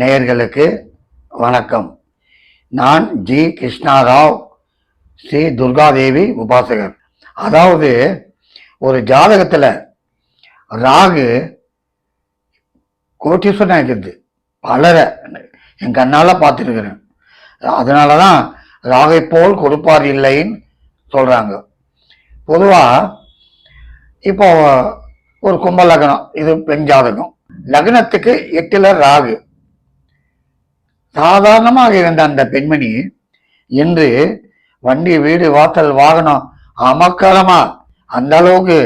நேயர்களுக்கு வணக்கம். நான் ஜி. கிருஷ்ணாராவ் ஸ்ரீ துர்காதேவி உபாசகர். அதாவது ஒரு ஜாதகத்தில் ராகு கோட்டீஸ்வரன் இருக்குது பலரை என் கண்ணால் பார்த்துருக்குறேன் அதனால தான் ராகை போல் கொடுப்பார் இல்லைன்னு சொல்கிறாங்க பொதுவாக இப்போ ஒரு கும்ப லக்னம் இது பெண் ஜாதகம். லக்னத்துக்கு எட்டில் ராகு. சாதாரணமாக இருந்த அந்த பெண்மணி இன்று வண்டி வீடு வாசல் வாகனம் அமக்கலமா அந்த அளவுக்கு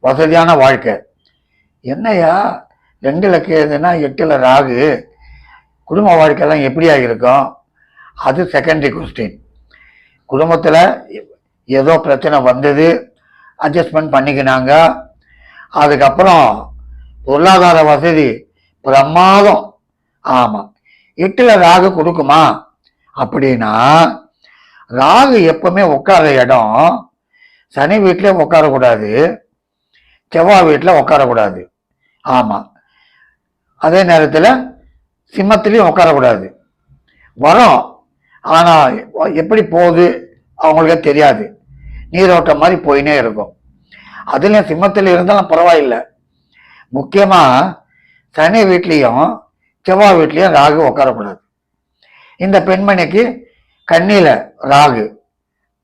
வசதியான வாழ்க்கை. என்னையா? ரெண்டுல கேதுன்னா எட்டுல ராகு. குடும்ப வாழ்க்கையெல்லாம் எப்படியா இருக்கும்? அது செகண்டரி கொஸ்டின் குடும்பத்தில் ஏதோ பிரச்சனை வந்தது அட்ஜஸ்ட்மெண்ட் பண்ணிக்கினாங்க. அதுக்கப்புறம் பொருளாதார வசதி பிரமாதம். ஆமாம் எட்டுல ராகு கொடுக்குமா? அப்படின்னா ராகு எப்பவுமே உட்கார இடம் சனி வீட்டில் உட்காரக்கூடாது செவ்வாய் வீட்டில் உட்காரக்கூடாது ஆமாம் அதே நேரத்தில் சிம்மத்திலையும் உட்காரக்கூடாது வரும். ஆனால் எப்படி போகுது அவங்களுக்கே தெரியாது. நீரோட்டம் மாதிரி போயினே இருக்கும். அதுலேயும் சிம்மத்தில் இருந்தாலும் பரவாயில்லை. முக்கியமாக சனி வீட்லேயும் செவ்வாய் வீட்லேயும் ராகு உட்காரக்கூடாது இந்த பெண்மணிக்கு கண்ணியில் ராகு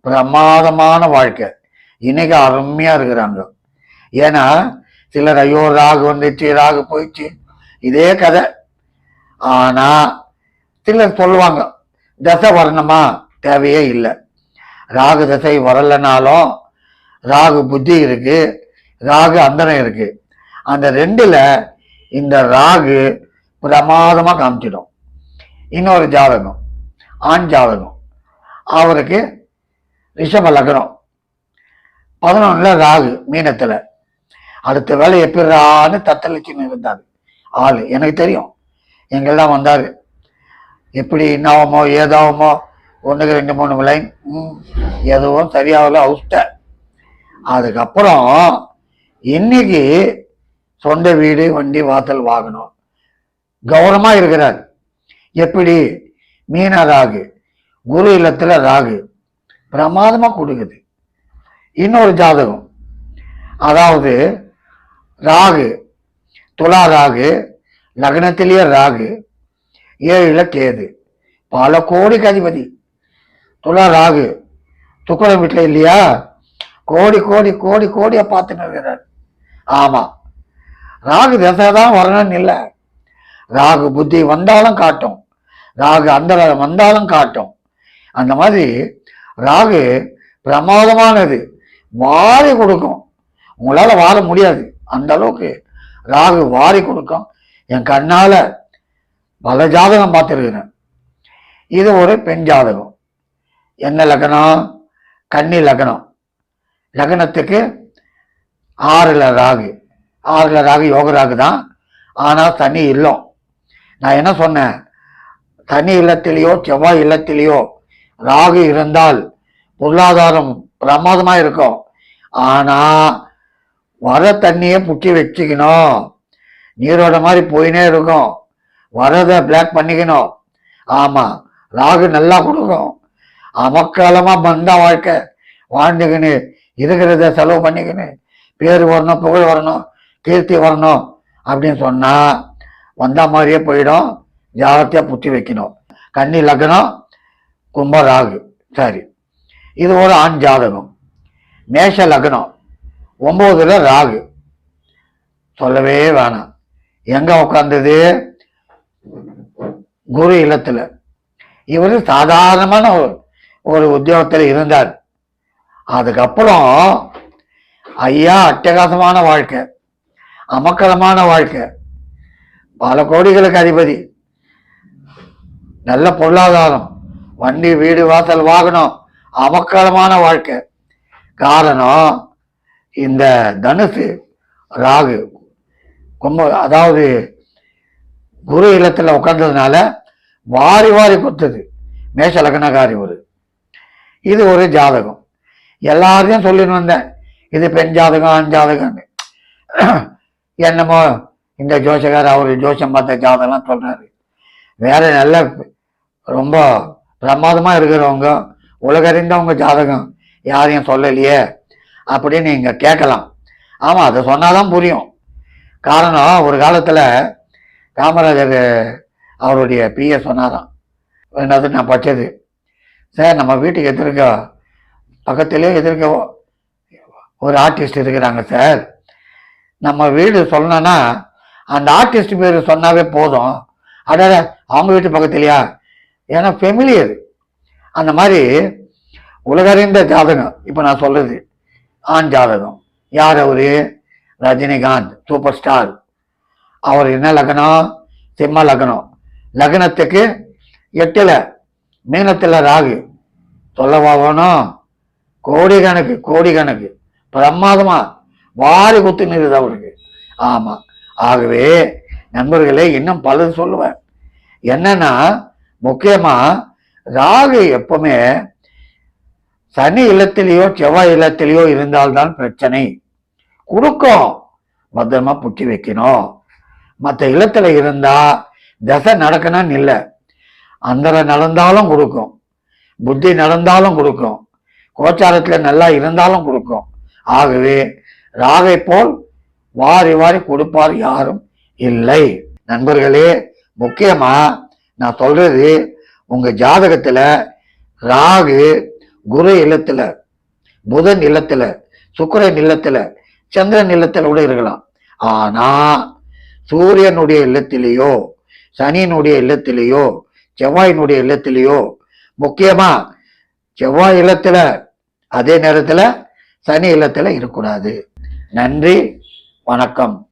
பிரமாதமான வாழ்க்கை. இன்னைக்கு அருமையாக இருக்கிறாங்க. ஏன்னா சிலர் ஐயோ ராகு வந்துச்சு ராகு போயிடுச்சு. இதே கதை. ஆனால் சிலர் சொல்லுவாங்க தசை வரணுமா? தேவையே இல்லை. ராகு தசை வரலைனாலும் ராகு புத்தி இருக்கு ராகு அந்தரம் இருக்கு. அந்த ரெண்டுல இந்த ராகு பிரமாதமாக காமிச்சிடும். இன்னொரு ஜாதகம் ஆண் ஜாதகம். அவருக்கு ரிஷப லக்னம். பதினொன்னுல ராகு மீனத்தில். அடுத்த வேலை எப்படிறான்னு தத்தளிச்சுன்னு இருந்தார். ஆள் எனக்கு தெரியும். எங்கெல்லாம் வந்தார். எப்படி என்னாகுமோ ஏதாகுமோ ஒன்றுக்கு ரெண்டு மூணு லைன் ம், எதுவும் சரியாகல அவுஸ்ட அதுக்கப்புறம் இன்னைக்கு சொந்த வீடு வண்டி வாசல் வாங்கணும். கௌரமா இருக்கிறார். எப்படி? மீன ராகு. குரு இல்லத்துல ராகு. பிரமாதமா கொடுக்குது இன்னொரு ஜாதகம். அதாவது ராகு. துலா ராகு. லக்னத்திலேயே ராகு. ஏழுல கேது. பல கோடிக்கு அதிபதி துலா ராகு. சுக்கரன் வீட்டில் இல்லையா? கோடி கோடி கோடி கோடியை பார்த்துன்னு இருக்கிறார். ஆமா. ராகு தசை தான் வரணும்னு இல்லை. ராகு புத்தி வந்தாலும் காட்டும். ராகு அந்தரம் வந்தாலும் காட்டும். அந்த மாதிரி ராகு பிரமாதமானது. வாரி கொடுக்கும். உங்களால் வாழ முடியாது. அந்த அளவுக்கு ராகு வாரி கொடுக்கும். என் கண்ணால் பல ஜாதகம் பார்த்துருக்கிறேன். இது ஒரு பெண் ஜாதகம். என்ன லக்னம் கன்னி லக்னம் லக்னத்துக்கு ஆறில் ராகு. ஆறில் ராகு யோக ராகு தான் ஆனால் தனி இல்லம். நான் என்ன சொன்னேன்? தனி இல்லத்திலேயோ செவ்வாய் இல்லத்திலேயோ ராகு இருந்தால் பொருளாதாரம் பிரமாதமாக இருக்கும். ஆனால் வர தண்ணியை புட்டி வச்சுக்கணும். நீரோட மாதிரி போயினே இருக்கும். வரதை பிளாக் பண்ணிக்கணும். ஆமாம் ராகு நல்லா கொடுக்கும். அமக்காலமாக பந்தா வாழ்க்கை. வாழ்ந்துக்கின்னு இருக்கிறத செலவு பண்ணிக்கின்னு பேர் வரணும் புகழ் வரணும் கீர்த்தி வரணும் அப்படின்னு சொன்னால் வந்த மாதிரியே போயிடும். ஜாகிரதையா புத்தி வைக்கணும். கன்னி லக்னம் கும்ப ராகு சரி. இது ஒரு ஆண் ஜாதகம். மேஷ லக்னம் ஒம்போதுல ராகு. சொல்லவே வேணாம். எங்க உட்காந்தது குரு இல்லத்துல. இவர் சாதாரணமான ஒரு ஒரு உத்தியோகத்தில் இருந்தார். அதுக்கப்புறம் ஐயா அட்டகாசமான வாழ்க்கை. அமக்கலமான வாழ்க்கை. பல கோடிகளுக்கு அதிபதி. நல்ல பொருளாதாரம் வண்டி வீடு வாசல் வாகனம் அமக்களமான வாழ்க்கை. காரணம் இந்த தனுசு ராகு கும்ப அதாவது குரு இல்லத்தில் உட்கார்ந்ததுனால வாரி வாரி குத்துது. மேஷ லக்னகாரி ஒரு. இது ஒரு ஜாதகம். எல்லாரையும் சொல்லின்னு வந்தேன். இது பெண் ஜாதகம் ஆண் ஜாதகம்னு. என்னமோ இந்த ஜோசகார் அவர் ஜோசியம் பார்த்த ஜாதகம்லாம் சொல்கிறாரு வேற நல்ல ரொம்ப பிரமாதமாக இருக்கிறவங்க உலகறிந்தவங்க ஜாதகம் யாரையும் சொல்லலையே அப்படின்னு நீங்கள் கேட்கலாம். ஆமாம் அதை சொன்னாதான் புரியும். காரணம் ஒரு காலத்தில் காமராஜர் அவருடைய பிஏ சொன்னாராம். என்னது நான் படிச்சது. சார் நம்ம வீட்டுக்கு எதிர்க்க பக்கத்திலே எதிர்க்க ஒரு ஆர்டிஸ்ட் இருக்கிறாங்க சார். நம்ம வீடு சொல்லணும்னா அந்த ஆர்டிஸ்ட் பேர் சொன்னாவே போதும். அட அவங்க வீட்டு பக்கத்துலையா? ஏன்னா ஃபெமிலியர் அந்த மாதிரி உலகறிந்த ஜாதகம். இப்போ நான் சொல்றது ஆண் ஜாதகம். யார் அவரு? ரஜினிகாந்த் சூப்பர் ஸ்டார் அவர் என்ன லக்னம் சிம்ம லக்னம் லக்னத்துக்கு எட்டில் மீனத்தில் ராகு. சொல்லவா வேணும். கோடி கணக்கு கோடி கணக்கு பிரமாதமாக வாரி குத்து நிறுது அவருக்கு. ஆமாம் ஆகவே நண்பர்களே இன்னும் பலது சொல்லுவேன். என்னன்னா முக்கியமா ராகு எப்பவுமே சனி இல்லத்திலேயோ செவ்வாய் இல்லத்திலேயோ இருந்தால்தான் பிரச்சனை. கொடுக்கும் பத்திரமா புட்டி வைக்கணும். மற்ற இல்லத்துல இருந்தா தசை நடக்கணும்னு இல்லை. அந்தரை நடந்தாலும் கொடுக்கும் புத்தி நடந்தாலும் கொடுக்கும் கோச்சாரத்துல நல்லா இருந்தாலும் கொடுக்கும் ஆகவே ராகை போல் வாரி வாரி கொடுப்பார் யாரும் இல்லை. நண்பர்களே முக்கியமா நான் சொல்றது உங்க ஜாதகத்துல ராகு குரு இல்லத்துல புதன் இல்லத்துல சுக்கரன் இல்லத்துல சந்திரன் இல்லத்துல கூட இருக்கலாம். ஆனா சூரியனுடைய இல்லத்திலேயோ சனியினுடைய இல்லத்திலேயோ செவ்வாயினுடைய இல்லத்திலேயோ முக்கியமா செவ்வாய் இல்லத்துல அதே நேரத்துல சனி இல்லத்துல இருக்கக்கூடாது. நன்றி. வணக்கம்.